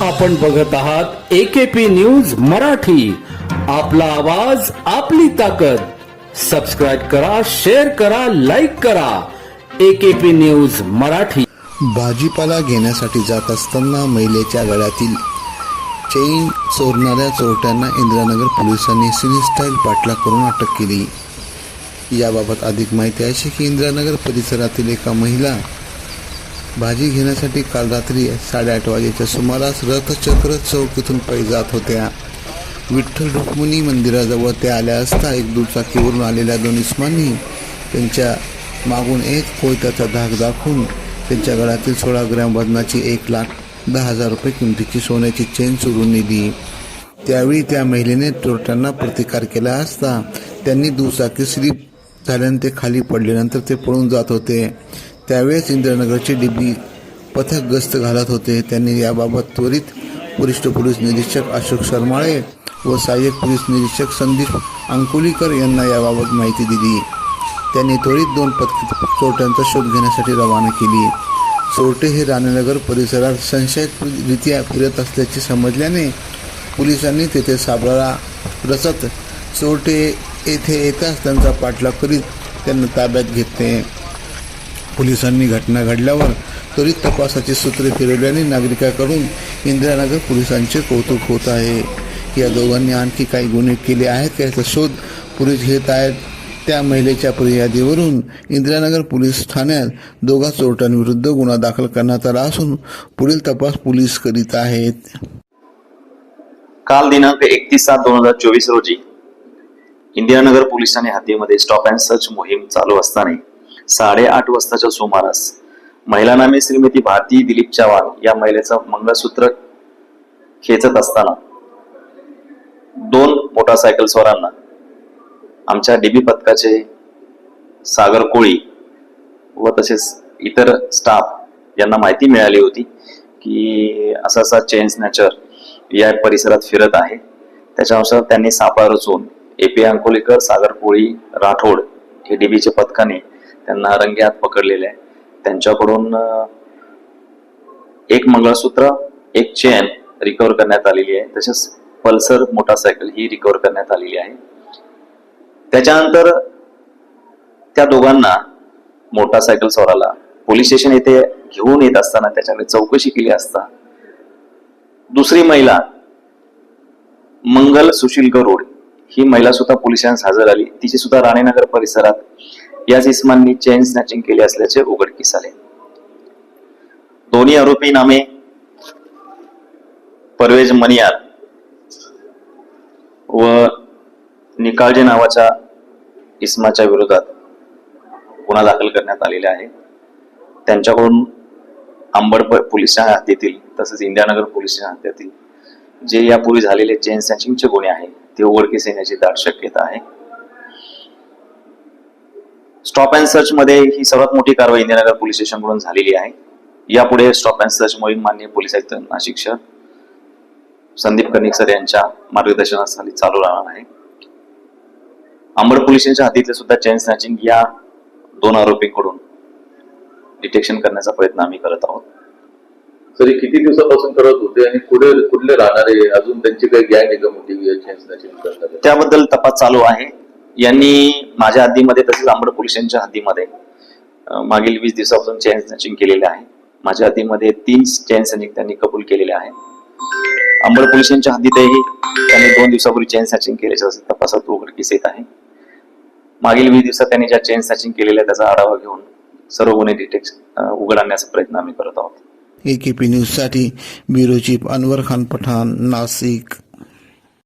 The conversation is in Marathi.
आपण बघत आहात एकेपी न्यूज मराठी. आपला आवाज आपली ताकद. सबस्क्राईब करा शेअर करा लाईक करा. AKP news Marathi. भाजीपाला घेण्यासाठी जात असताना महिलेच्या गळ्यातील चेन चोरणाऱ्या चोरट्यांना इंदिरानगर पोलिसांनी सिनी स्टाईल पाठला करून अटक केली. याबाबत अधिक माहिती अशी की इंदिरानगर परिसरातील एका महिला भाजी घेण्यासाठी काल रात्री साडेआठ वाजेच्या सुमारास रथचक्र चौकीतून पायी जात होत्या. विठ्ठल रुक्मिणी मंदिराजवळ त्या आल्या असता एक दुचाकीवरून आलेल्या दोन इस्मांनी त्यांच्या मागून एक कोयत्याचा धाक दाखवून त्यांच्या गळ्यातील सोळा ग्रॅम वजनाची एक लाख दहा हजार रुपये किमतीची सोन्याची चेन चोरून नेली. त्यावेळी त्या महिलेने चोरट्यांना प्रतिकार केला असता त्यांनी दुचाकी स्लिप झाल्याने ते खाली पडल्यानंतर ते पळून जात होते. त्यावेळेस इंद्रनगरचे डीबी पथक गस्त घालत होते. त्यांनी याबाबत त्वरित वरिष्ठ पोलीस निरीक्षक अशोक शर्माळे व सहाय्यक पोलीस निरीक्षक संदीप अंकुलीकर यांना याबाबत माहिती दिली. त्यांनी त्वरित दोन पथक चोरट्यांचा शोध घेण्यासाठी रवाना केली. चोरटे हे राणीनगर परिसरात संशयितरित्या फिरत असल्याचे समजल्याने पोलिसांनी तेथे सापळा रचत चोरटे येथे येताच त्यांचा पाठलाग करीत त्यांना ताब्यात घेतले. पोलिसांनी घटना घडल्यावर त्वरित तपासाची सूत्रे फिरवल्याने नागरिकांकडून इंदिरानगर पोलिसांचे कौतुक होत आहे. या दोघांनी आणखी काही गुन्हे केले आहेत का याचा शोध पोलीस घेत आहेत. त्या महिलेच्या फिर्यादीवरून इंदिरानगर पोलीस ठाण्यात दोघा चोरट्यांविरुद्ध गुन्हा दाखल करण्यात आला असून पुढील तपास पोलीस करीत आहेत. काल दिनांक एकतीस सात दोन हजार चोवीस रोजी इंदिरानगर पोलिसांनी हद्दीमध्ये स्टॉप अँड सर्च मोहीम चालू असताना साडेआठ वाजताच्या सुमारास. महिलांना नामे श्रीमती भारती दिलीप चव्हाण या महिलेचं मंगळसूत्र खेचत असताना दोन मोटारसायकल स्वारांना आमच्या डीबी पथकाचे सागर कोळी व तसेच इतर स्टाफ यांना माहिती मिळाली होती की असा असा चेन स्नॅचर या परिसरात फिरत आहे. त्याच्यानुसार त्यांनी सापळा रचून पी अंकोलीकर सागर कोळी राठोड हे डीबीच्या पथकाने त्यांना रंगेहात पकडलेले आहे. त्यांच्याकडून एक मंगळसूत्र एक चेन रिकवर करण्यात आलेली आहे. तसेच पल्सर मोटारसायकल ही रिकवर करण्यात आलेली आहे. त्याच्यानंतर त्या दोघांना मोटारसायकल स्वाराला पोलीस स्टेशन येथे घेऊन येत असताना त्याच्याकडे चौकशी केली असता दुसरी महिला मंगल सुशील गरुड ही महिला सुद्धा पोलिसांस हजर आली. तिची सुद्धा राणेनगर परिसरात याच इसमांनी चेन स्नॅचिंग केले असल्याचे उघडकीस आले. दोन्ही आरोपी नामे परवेज मनियार व निकाळजे नावाच्या इस्माच्या विरोधात गुन्हा दाखल करण्यात आलेला आहे. त्यांच्याकडून अंबड पोलिसच्या पोलीस हद्दीतील तसेच इंदिरानगर पोलिसच्या हद्दीतील जे यापूर्वी झालेले चेन स्नॅचिंगचे गुन्हे आहेत ते उघडकीस येण्याची दाट शक्यता आहे. स्टॉप अँड सर्च मध्ये ही सर्वात मोठी कारवाई इंदिरानगर पोलीस स्टेशनकडून झालेली आहे. यापुढे स्टॉप अँड सर्च मोहीम माननीय पोलीस आयुक्त नाशिक शहर संदीप कर्णिक सर यांच्या मार्गदर्शनाखाली चालू राहणार आहे. अंबड पोलीस स्टेशनच्या हद्दीतले सुद्धा चेन स्नॅचिंग या दोन आरोपींकडून डिटेक्शन करण्याचा प्रयत्न आम्ही करत आहोत. तरी किती दिवसापासून करत होते आणि पुढे कुठले राहणारे? अजून त्यांची काही गॅंग आहे का मोठी त्याबद्दल तपास चालू आहे. यांनी माझ्या हद्दीमध्ये तसेच आंबड पोलिसांच्या हद्दीमध्ये मागील वीस दिवसापासून चेन स्नॅचिंग केलेले आहे. माझ्या हद्दीमध्ये तीन चेन स्नॅचिंग त्यांनी कबूल केलेले आहे. अंबड पोलिसांच्या हद्दीतही त्यांनी दोन दिवसापूर्वी चेन स्नॅचिंग केल्याच्या तपासात उघडकीस येत आहे. मागील वीस दिवसात त्यांनी ज्या चेन स्नॅचिंग केलेल्या त्याचा आढावा घेऊन सर्व गुन्हे डिटेक्ट उघड आणण्याचा प्रयत्न आम्ही करत आहोत. ए के पी न्यूजसाठी ब्युरो चीफ अनवर खान पठाण नाशिक.